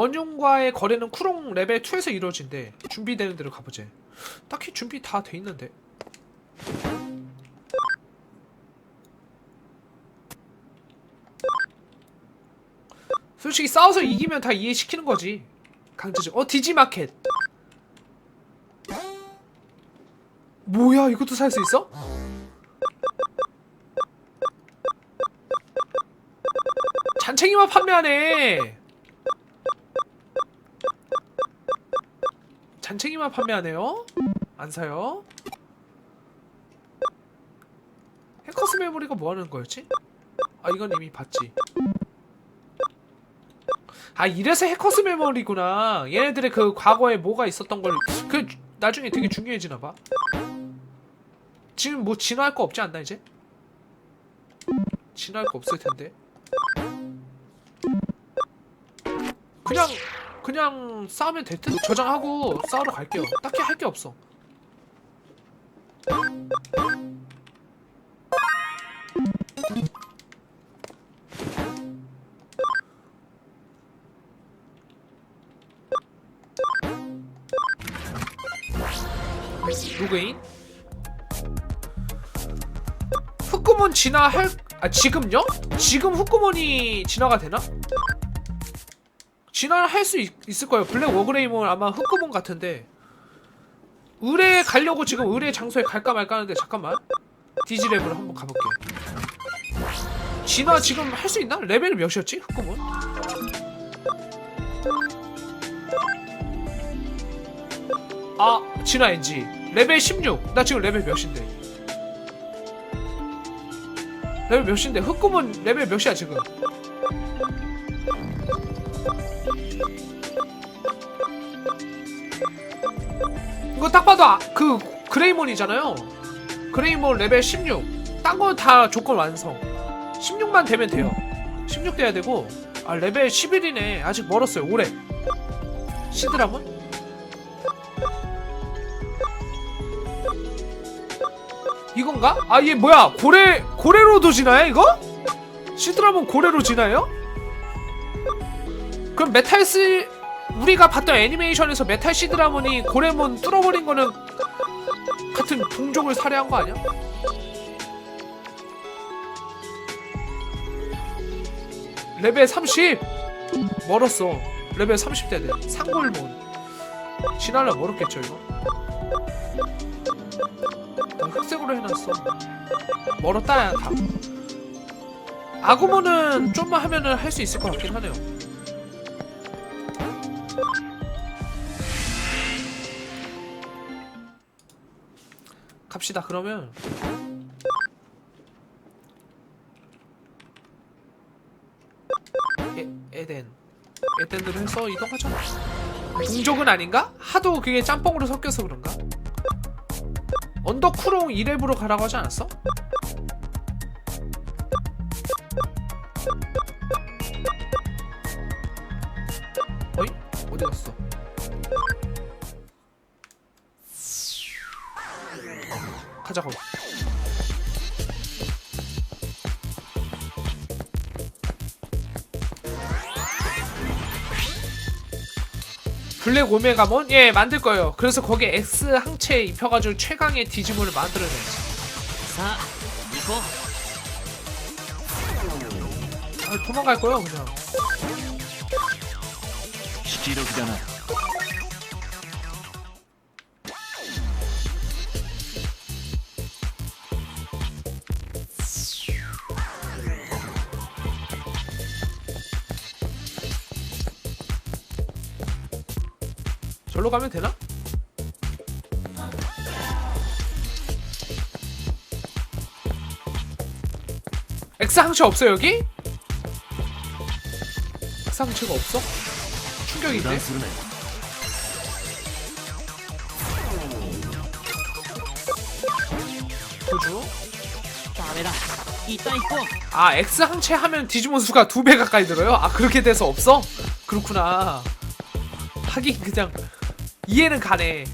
원흉과의 거래는 쿠롱 레벨 2에서 이루어진대. 준비되는 대로 가보지. 딱히 준비 다 돼 있는데. 솔직히 싸워서 이기면 다 이해시키는 거지. 강제적. 어 디지마켓. 뭐야 이것도 살 수 있어? 잔챙이만 판매하네. 잔챙이만 판매하네요. 안 사요. 해커스 메모리가 뭐 하는 거였지? 아 이건 이미 봤지. 아 이래서 해커스 메모리구나. 얘네들의 그 과거에 뭐가 있었던 걸 그 나중에 되게 중요해지나 봐. 지금 뭐 진화할 거 없지 않나 이제? 진화할 거 없을 텐데. 그냥 그냥 싸우면 될 듯? 저장하고 싸우러 갈게요. 딱히 할 게 없어. 로그인? 흑구몬 진화 할 아 지금요? 지금 흑구몬이 진화가 되나? 진화를 할수 있 을 거예요. 블랙 워그레이몬 아마 흑구몬 같은데 의뢰 가려고 지금 의뢰 장소에 갈까 말까 하는데 잠깐만 디지랩으로 한번 가볼게. 진화 지금 할 수 있나? 레벨 몇이었지? 흑구몬? 아 진화 NG 레벨 16. 나 지금 레벨 몇인데? 레벨 몇인데? 흑구몬 레벨 몇이야 지금? 이거 딱 봐도 아, 그 그레이몬이잖아요. 그레이몬 레벨 16. 딴 거 다 조건 완성. 16만 되면 돼요. 16 돼야 되고 아 레벨 11이네. 아직 멀었어요. 올해. 시드라몬? 이건가? 아 얘 뭐야? 고래 고래로도 지나요 이거? 시드라몬 고래로 지나요? 그럼 메탈스 우리가 봤던 애니메이션에서 메탈 시드라몬이 고래몬 뚫어버린 거는 같은 동족을 살해한 거 아니야? 레벨 30 멀었어. 레벨 30대네 상골몬. 지날라 멀었겠죠 이거? 나 흑색으로 해놨어. 멀었다 야 다. 아구몬은 좀만 하면은 할 수 있을 것 같긴 하네요 갑시다 그러면 에, 에덴 에덴으로 해서 이동하자 동족은 아닌가? 하도 그게 짬뽕으로 섞여서 그런가? 언더쿠롱 2렙으로 가라고 하지 않았어? 블랙 오메가몬? 예 만들 거예요 그래서 거기에 X 항체 입혀가지고 최강의 디지몬을 만들어내야지 さあ行こう 아, 도망갈 거예요 그냥 引き時だな 절로 가면 되나? X 항체 없어 여기? X 항체가 없어? 충격인데? 도주 다음에다 아, 항체 하면 디지몬 수가 두 배 가까이 들어요? 아 그렇게 돼서 없어? 그렇구나 하긴 그냥 이해는 가네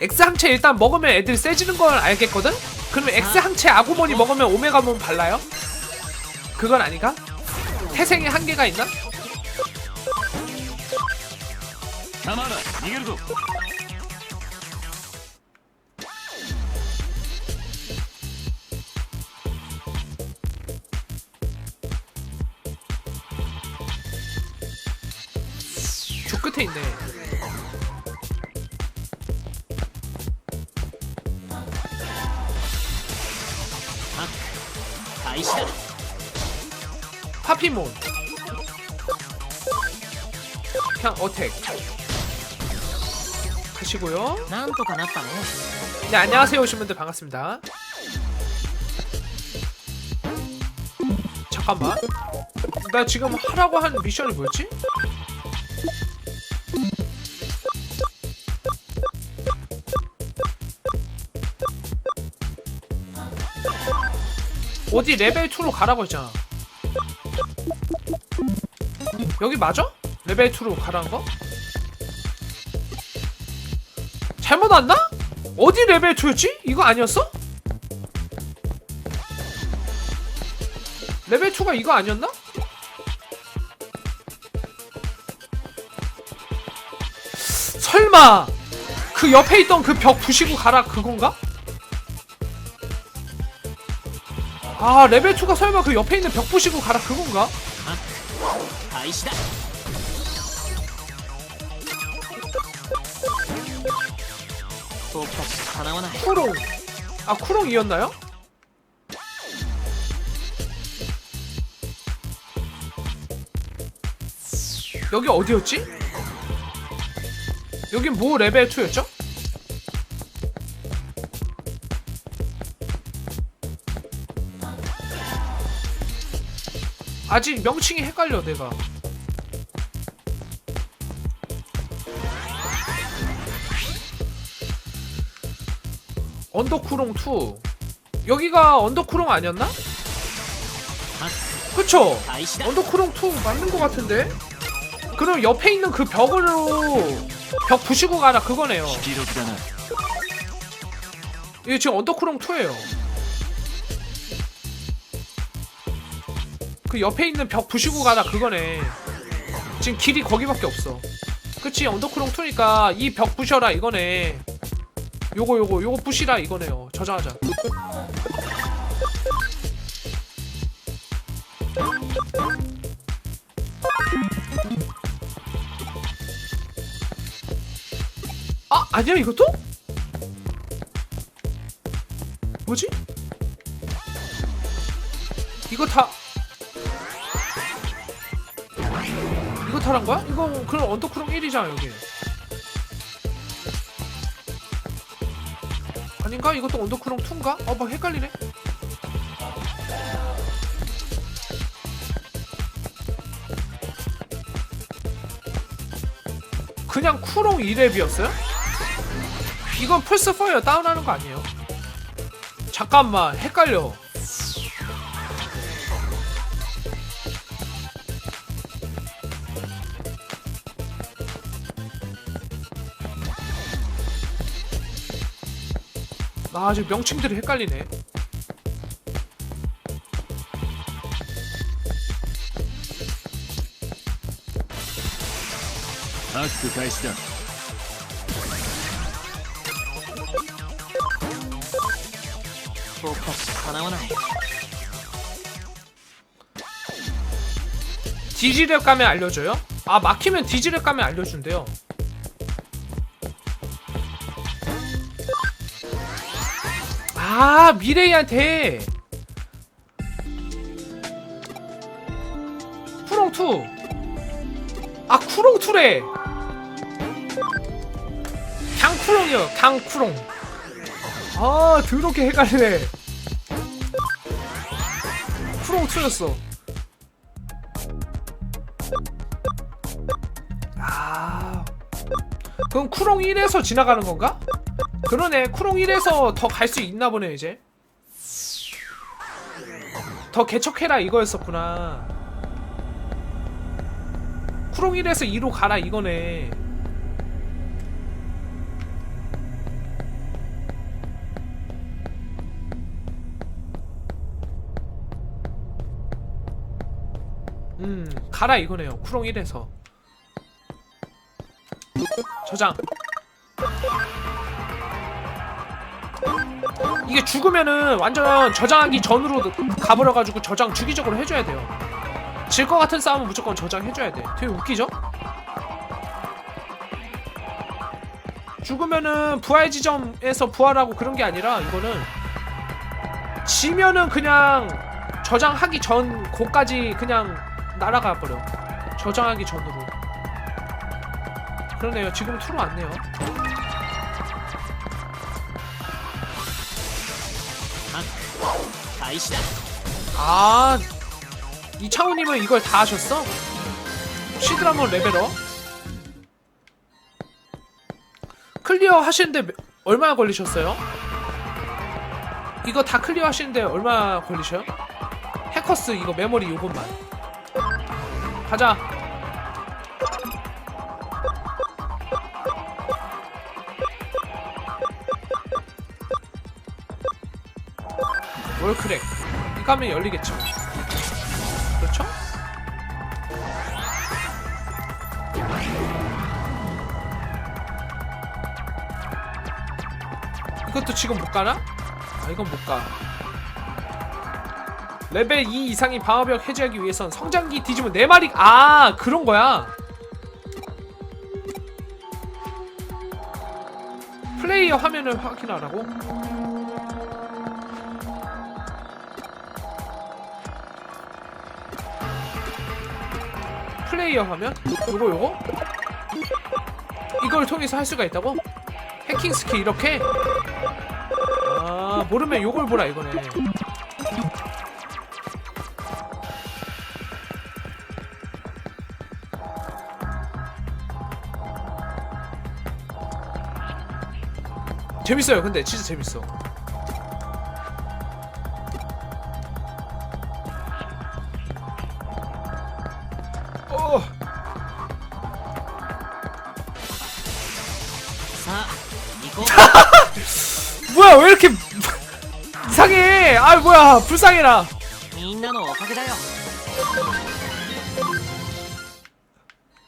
X 항체 일단 먹으면 애들이 세지는 걸 알겠거든? 그러면 X 항체 아구몬이 먹으면 오메가몬 발라요? 그건 아닌가? 태생에 한계가 있나? 옆에 있네. 파피몬. 그냥 어택. 하시고요. 난또 반갑다네. 네, 안녕하세요. 오신 분들 반갑습니다. 잠깐만. 나 지금 하라고 한 미션이 뭐였지? 어디 레벨 2로 가라고 했잖아. 여기 맞아? 레벨 2로 가라는 거? 잘못 왔나? 어디 레벨 2였지? 이거 아니었어? 레벨 2가 이거 아니었나? 설마 그 옆에 있던 그 벽 부시고 가라 그건가? 아 레벨 2가 설마 그 옆에 있는 벽 부시고 가라 그건가? 아, 쿠롱 아 쿠롱이었나요? 여기 어디였지? 여긴 뭐 레벨 2였죠? 아직 명칭이 헷갈려 내가 언더쿠롱 2 여기가 언더쿠롱 아니었나? 그쵸? 언더쿠롱 2 맞는 것 같은데? 그럼 옆에 있는 그 벽으로 벽 부시고 가라 그거네요 이게 지금 언더쿠롱2에요 그 옆에 있는 벽 부시고 가라 그거네. 지금 길이 거기밖에 없어. 그치? 언더쿠롱 2니까 이 벽 부셔라 이거네. 요거 요거 요거 부시라 이거네요. 저장하자. 아 아니야 이것도? 뭐지? 이거 다 타란 거야? 이거 그럼 언더크롱 1이잖아 여기 아닌가? 이것도 언더크롱 2인가? 어 막 헷갈리네 그냥 쿠롱 2랩이었어요? 이건 플스4에 다운하는 거 아니에요? 잠깐만 헷갈려 아직 명칭들이 헷갈리네. 하크 가시다 나오나 디지랩 가면 알려줘요? 아 막히면 디지랩 가면 알려준대요. 아 미레이한테. 쿠롱2 아 쿠롱2래. 강쿠롱이요 강쿠롱. 아 더럽게 헷갈리네. 쿠롱2였어. 아 그럼 쿠롱 1에서 지나가는 건가? 그러네. 쿠롱 1에서 더 갈 수 있나 보네 이제. 더 개척해라 이거였었구나. 쿠롱 1에서 2로 가라 이거네. 음 가라 이거네요. 쿠롱 1에서. 저장. 이게 죽으면은 완전 저장하기 전으로 가버려가지고 저장 주기적으로 해줘야 돼요 질 것 같은 싸움은 무조건 저장해줘야 돼 되게 웃기죠? 죽으면은 부활 지점에서 부활하고 그런 게 아니라 이거는 지면은 그냥 저장하기 전 곳까지 그냥 날아가 버려. 저장하기 전으로. 그러네요. 지금 투로 왔네요. 開始だ 아, 이창우님은 이걸 다 하셨어? 시드라몬 레벨업? 클리어 하시는데 몇- 얼마나 걸리셨어요? 이거 다 클리어 하시는데 얼마나 걸리셔요? 해커스 이거 메모리 요것만 가자 월크랙 이거 하면 열리겠죠 그렇죠? 이것도 지금 못 가나? 아 이건 못 가. 레벨 2 이상의 방어벽 해제하기 위해선 성장기 뒤집은 4마리 아 그런 거야 플레이어 화면을 확인하라고? 플레이어 화면? 요거 요거? 이걸 통해서 할 수가 있다고? 해킹 스킬 이렇게? 아 모르면 요걸 보라 이거네 재밌어요 근데 진짜 재밌어 어 왜 이렇게 이상해? 아 뭐야 불쌍해라.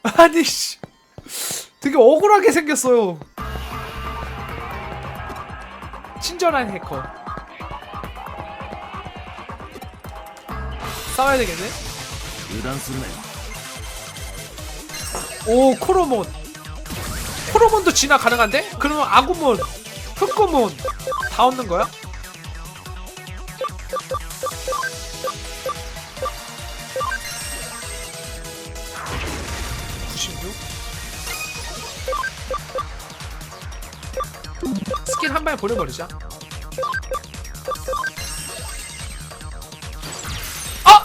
아니 씨. 되게 억울하게 생겼어요. 친절한 해커. 싸워야 되겠네? 오 코로몬. 코로몬도 진화 가능한데? 그러면 아구몬 흑구몬. 다 얻는 거야? 스킬 한 방에 보내버리자 아!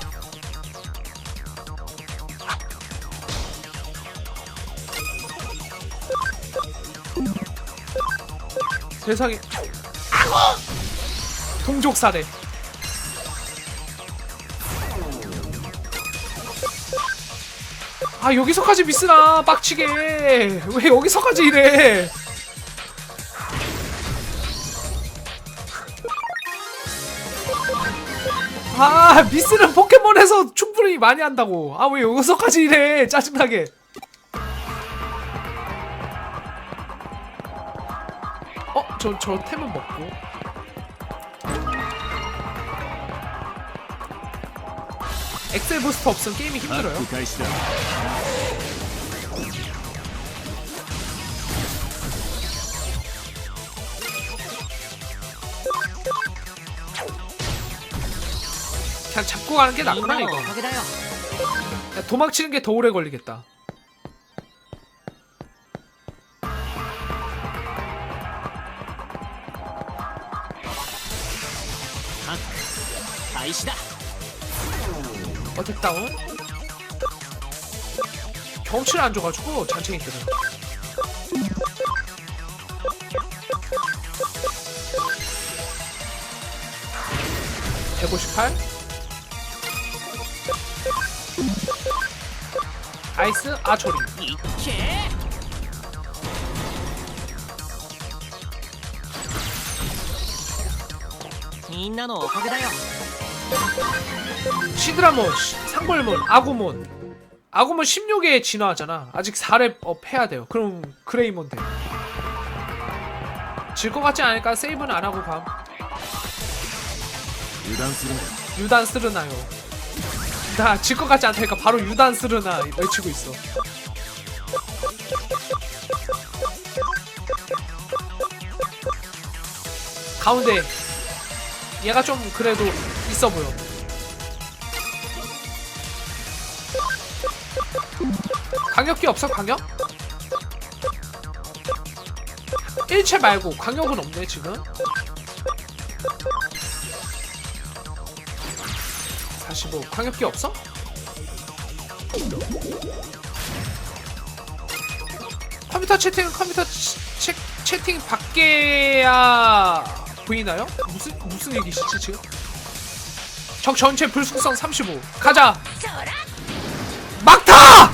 세상에 동족사래 아 여기서까지 미스나 빡치게. 왜 여기서까지 이래? 아 미스는 포켓몬에서 충분히 많이 한다고. 아 왜 여기서까지 이래? 짜증나게. 어? 저, 저 템은 먹고 엑셀 부스터 없으면 게임이 힘들어요. 아, 그 그냥 잡고 가는 게 낫구나 이거. 야, 도망치는 게 더 오래 걸리겠다. 아, 다이시다. 어 됐다운? 경치를 안 줘가지고 잔챙이들은 백오십팔? 아이스? 아초리. 민나노 오카게다요 시드라몬, 상골몬, 아구몬. 아구몬 16에 진화하잖아. 아직 4렙 업 해야 돼요. 그럼 그레이몬 돼 질 것 같지 않을까? 세이브는 안 하고 밤 유단스르나요? 유단 쓰르나요? 나 질 것 같지 않다니까 바로 유단스르나 외치고 있어. 가운데 얘가 좀 그래도 있어 보여. 강력기 없어 강력? 일체 말고 강력은 없네 지금. 45 광역기 없어? 컴퓨터 채팅은 컴퓨터 치- 채, 채팅 밖에야 보이나요? 무슨 무슨 얘기시지 지금? 적 전체 불속성 35 가자! 막타!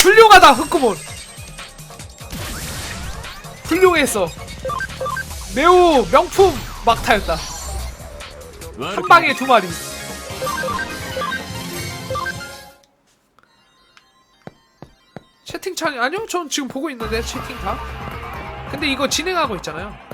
훌륭하다 흑구몬. 훌륭했어 매우 명품 막타였다. 한 방에 두 마리. 채팅창이 아니요 전 지금 보고 있는데 채팅창. 근데 이거 진행하고 있잖아요.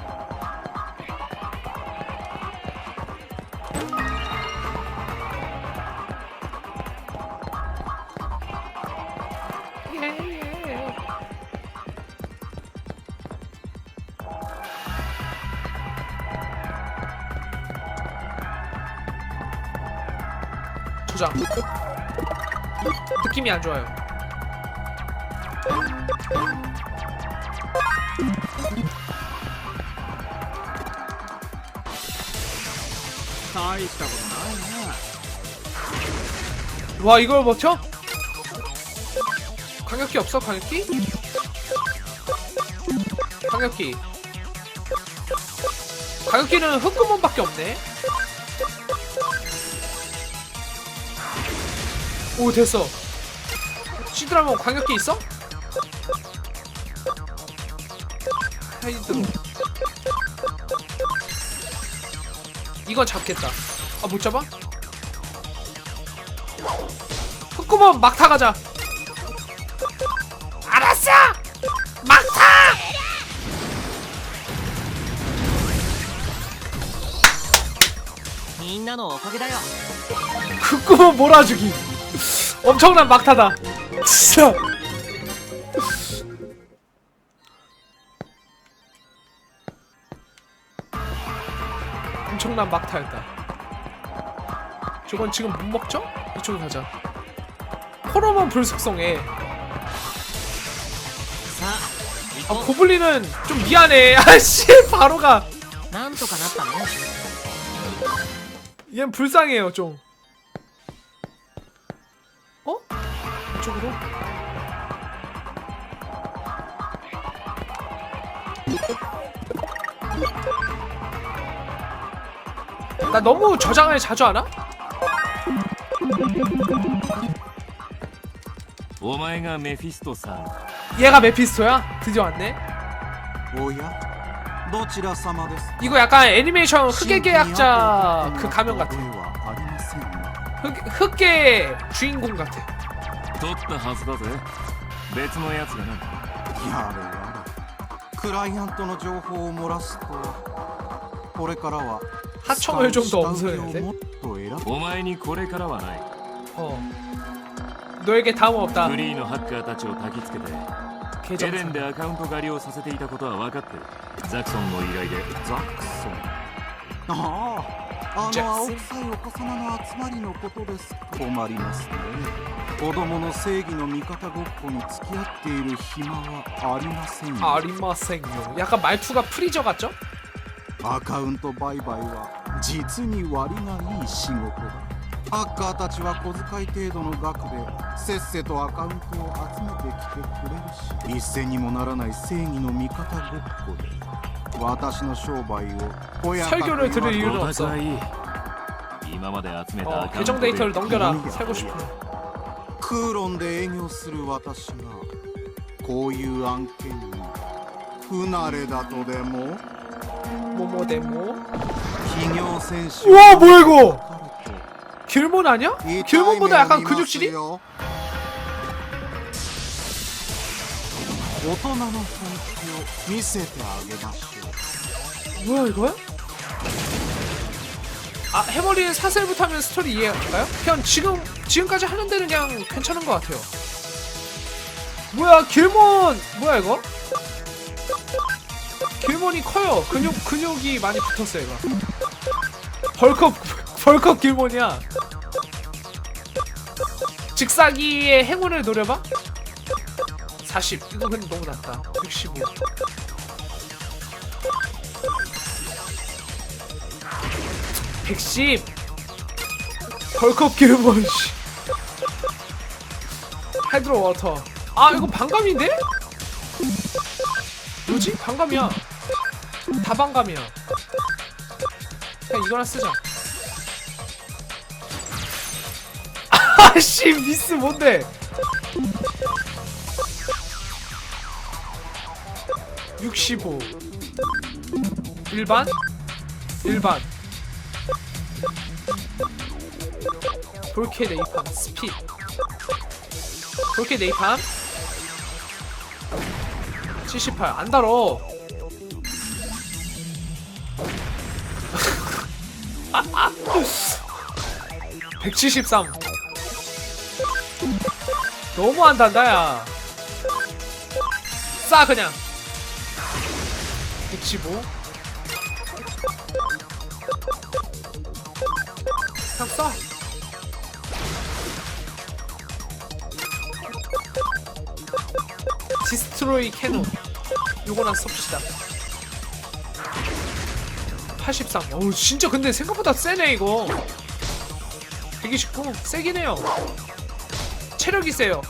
느낌이 안 좋아요. 와 이걸 버텨? 광역기 없어 광역기? 광역기 광역기는 흑금원밖에 없네 오 됐어 시드라몬 광역기 있어? 하이드로 이건 잡겠다 아 못 잡아? 흑구멍 막타 가자 알았어! 막타! 흑구멍 몰아주기 엄청난 막타다 진짜. 엄청난 막타였다. 저건 지금 못 먹죠? 이쪽으로 가자. 코로만 불속성해. 아 고블린은 좀 미안해. 아씨 바로가. 얘는 불쌍해요 좀. 이쪽으로? 나 너무 저장을 자주 하나? お前がメフィストさん 얘가 메피스토야? 드디어 왔네 おやどちら様です 이거 약간 애니메이션 흑의 계약자 그 가면 같아 ではありませんが 흑, 흑의 주인공 같아 取ったはずだぜ別のやつがなやれやれクライアントの情報を漏らすとこれからは 하청을 좀 더 使う下請け 엄선해야 돼? をもっと選ぶお前にこれからはない 어 너에게 다음 없다 フリーのハッカーたちを焚きつけてエレン 계정 でアカウント狩りをさせていたことは分かってるザクソンの依頼でザクソンああ あジャのクソン青臭いお子様の集まりのことですか困りますね子供の正義の味方ごっこに付き合っている暇はありませんよ 아리마생요 약간 말투가 프리저 같죠? アカウント売買は実に割がいい仕事だハッカーたちは小遣い程度の額でせっせとアカウントを集めてきてくれるし一銭にもならない正義の味方ごっこで 私の商売をこやかく 설교를들을 言わ 이유는 お 없어 互い今まで集めた 어, アカウント 계정 で 데이터를 넘겨라 음. 살고 싶으면 空論で営業する私がこういう案件に不慣れだとでも 모모데모 企業選手 우와 뭐야 이거 길몬 아니야? 痛い 길몬보다 目を 약간 見ます 근육질이? 大人の本気を見せてあげましょう 뭐야 이거야? 아 해머리는 사슬부터 하면 스토리 이해할까요? 그냥 지금 지금까지 하는 데는 그냥 괜찮은 것 같아요. 뭐야 길몬 뭐야 이거? 길몬이 커요. 근육 근육이 많이 붙었어요 이거. 벌컥 벌컥 길몬이야. 직사기의 행운을 노려봐. 40 이거 근데 너무 낮다. 65. 110 벌컥 길몬 씨 하이드로 워터 아 이거 반감인데? 뭐지? 반감이야 다 반감이야 그냥 이거나 쓰자 아씨 미스 뭔데 65 일반? 일반. 볼케 네이팜 스피 볼케 네이팜? 78 안 달어. (173) 너무 안 단다 야싸 그냥 115 그냥 쏴 디스트로이 캐논. 요거나 쏩시다. 83 어우 진짜 근데 생각보다 세네 이거. 129 세긴 해요. 체력이 세요.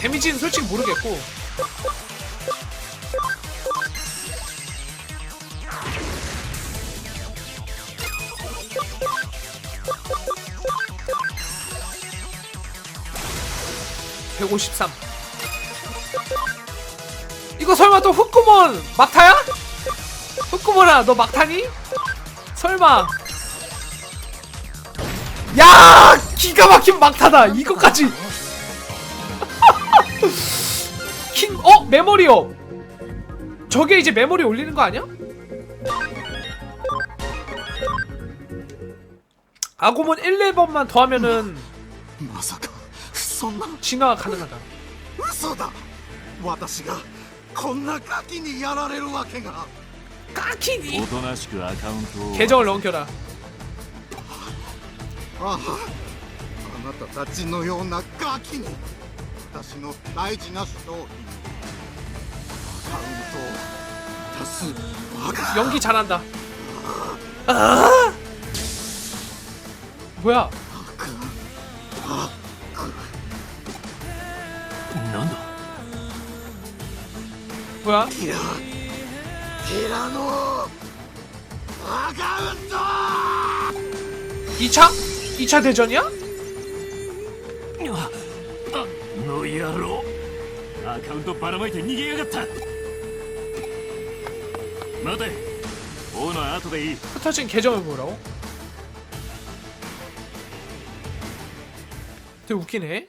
데미지는 솔직히 모르겠고 153 이거 설마 또 후쿠몬 막타야? 후쿠몬아 너 막타니? 설마 야 기가 막힌 막타다 이거까지 킹 어? 메모리요 저게 이제 메모리 올리는 거 아니야? 아고몬 1, 2번만 더하면은 そんな 진화가 가능하다 嘘だ私がこんなガキにやられるわけが 까키니 おとなしくアカウントを 계정을 넘겨라 あああなたたちのようなガキに私の大事な商品アカウントを足すバカ 연기 잘한다 아 뭐야 な 나노 뭐야? 티라 티라노 아가운다 2차? 2차 대전이야? 너야로 아카운트 바람한테 니게야갔다 나대 오너 아토데이 흩어진 계정을 보라고? 되게 웃기네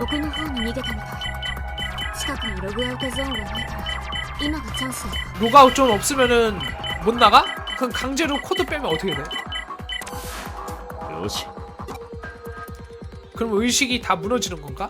奥の方に逃げたみたい近くにログアウトゾーンがないから今がチャンスだ 로그아웃 존 없으면은 못 나가? 그럼 강제로 코드 빼면 어떻게 돼? よし 그럼 의식이 다 무너지는 건가?